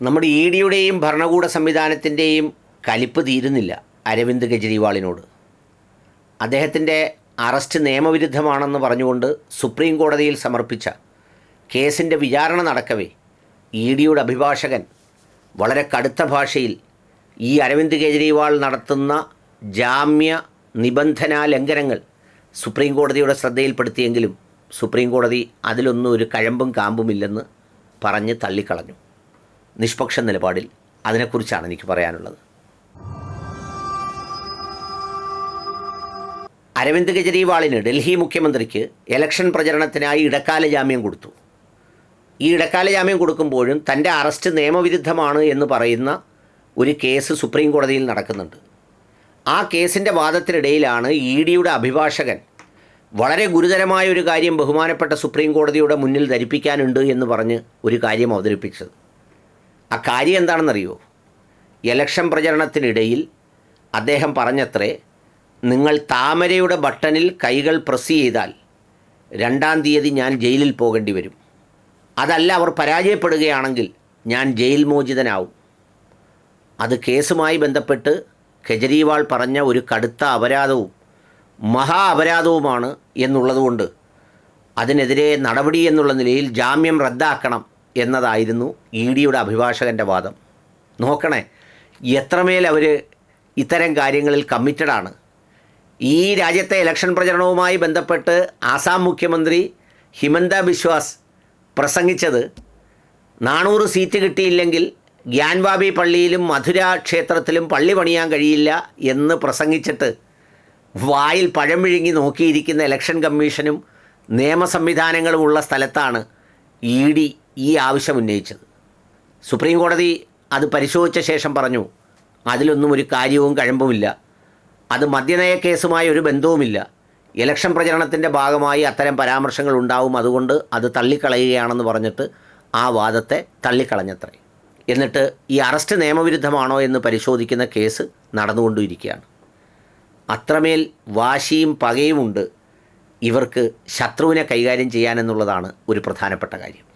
നമ്മുടെ ഇ ഡിയുടെയും ഭരണകൂട സംവിധാനത്തിന്റെയും കലിപ്പ് തീരുന്നില്ല അരവിന്ദ് കെജ്രിവാളിനോട്. അദ്ദേഹത്തിന്റെ അറസ്റ്റ് നിയമവിരുദ്ധമാണെന്ന് പറഞ്ഞുകൊണ്ട് സുപ്രീം കോടതിയിൽ സമർപ്പിച്ച കേസിന്റെ വിചാരണ നടക്കവേ ഇ ഡിയുടെ അഭിഭാഷകൻ. വളരെ കടുത്ത ഭാഷയിൽ ഈ അരവിന്ദ് കെജ്രിവാൾ നടത്തുന്ന ജാമ്യ നിബന്ധനാ ലംഘനങ്ങൾ സുപ്രീം കോടതിയുടെ ശ്രദ്ധയിൽപ്പെടുത്തിയെങ്കിലും സുപ്രീം കോടതി അതിലൊന്നും ഒരു കഴമ്പും കാമ്പുമില്ലെന്ന് പറഞ്ഞ് തള്ളിക്കളഞ്ഞു. നിഷ്പക്ഷ നിലപാടിൽ അതിനെക്കുറിച്ചാണ് എനിക്ക് പറയാനുള്ളത്. അരവിന്ദ് കെജ്രിവാളിന് ഡൽഹി മുഖ്യമന്ത്രിക്ക് ഇലക്ഷൻ പ്രചരണത്തിനായി ഇടക്കാല ജാമ്യം കൊടുത്തു. ഈ ഇടക്കാല ജാമ്യം കൊടുക്കുമ്പോഴും തന്റെ അറസ്റ്റ് നിയമവിരുദ്ധമാണ് എന്ന് പറയുന്ന ഒരു കേസ് സുപ്രീം കോടതിയിൽ നടക്കുന്നുണ്ട്. ആ കേസിന്റെ വാദത്തിനിടയിലാണ് ഇ ഡിയുടെ അഭിഭാഷകൻ വളരെ ഗുരുതരമായ ഒരു കാര്യം ബഹുമാനപ്പെട്ട സുപ്രീം കോടതിയുടെ മുന്നിൽ ധരിപ്പിക്കാനുണ്ട് എന്ന് പറഞ്ഞ് ഒരു കാര്യം അവതരിപ്പിച്ചത്. കാര്യം എന്താണെന്നറിയോ? ഇലക്ഷൻ പ്രചരണത്തിനിടയിൽ അദ്ദേഹം പറഞ്ഞത്രേ നിങ്ങൾ താമരയുടെ ബട്ടണിൽ കൈകൾ പ്രസ് ചെയ്താൽ രണ്ടാം തീയതി ഞാൻ ജയിലിൽ പോകേണ്ടി വരും. അതല്ല അവർ പരാജയപ്പെടുകയാണെങ്കിൽ ഞാൻ ജയിൽ മോചിതനാവും. അത് കേസുമായി ബന്ധപ്പെട്ട് കെജ്രിവാൾ പറഞ്ഞ ഒരു കടുത്ത അപരാധവും മഹാ അപരാധവുമാണ് എന്നുള്ളതുകൊണ്ട് അതിനെതിരെ നടപടി എന്നുള്ള നിലയിൽ ജാമ്യം റദ്ദാക്കണം എന്നതായിരുന്നു ഇ ഡിയുടെ അഭിഭാഷകന്റെ വാദം. നോക്കണേ എത്രമേൽ അവർ ഇത്തരം കാര്യങ്ങളിൽ കമ്മിറ്റഡാണ് ഈ രാജ്യത്തെ ഇലക്ഷൻ പ്രചരണവുമായി ബന്ധപ്പെട്ട് ആസാം മുഖ്യമന്ത്രി ഹിമന്ത ബിശ്വാസ് പ്രസംഗിച്ചത് നാനൂറ് സീറ്റ് കിട്ടിയില്ലെങ്കിൽ ഗ്യാൻവാബി പള്ളിയിലും മധുര ക്ഷേത്രത്തിലും പള്ളി പണിയാൻ കഴിയില്ല എന്ന് പ്രസംഗിച്ചിട്ട് വായിൽ പഴം വിഴുങ്ങി നോക്കിയിരിക്കുന്ന ഇലക്ഷൻ കമ്മീഷനും നിയമ സംവിധാനങ്ങളുമുള്ള സ്ഥലത്താണ് ഇ ഡി ഈ ആവശ്യം ഉന്നയിച്ചത്. സുപ്രീം കോടതി അത് പരിശോധിച്ച ശേഷം പറഞ്ഞു അതിലൊന്നും ഒരു കാര്യവും കഴമ്പുമില്ല. അത് മദ്യനയ കേസുമായി ഒരു ബന്ധവുമില്ല. ഇലക്ഷൻ പ്രചരണത്തിന്റെ ഭാഗമായി അത്തരം പരാമർശങ്ങൾ ഉണ്ടാവും. അതുകൊണ്ട് അത് തള്ളിക്കളയുകയാണെന്ന് പറഞ്ഞിട്ട് ആ വാദത്തെ തള്ളിക്കളഞ്ഞത്രേ. എന്നിട്ട് ഈ അറസ്റ്റ് നിയമവിരുദ്ധമാണോ എന്ന് പരിശോധിക്കുന്ന കേസ് നടന്നുകൊണ്ടിരിക്കുകയാണ്. അത്രമേൽ വാശിയും പകയുമുണ്ട് ഇവർക്ക് ശത്രുവിനെ കൈകാര്യം ചെയ്യാനെന്നുള്ളതാണ് ഒരു പ്രധാനപ്പെട്ട കാര്യം.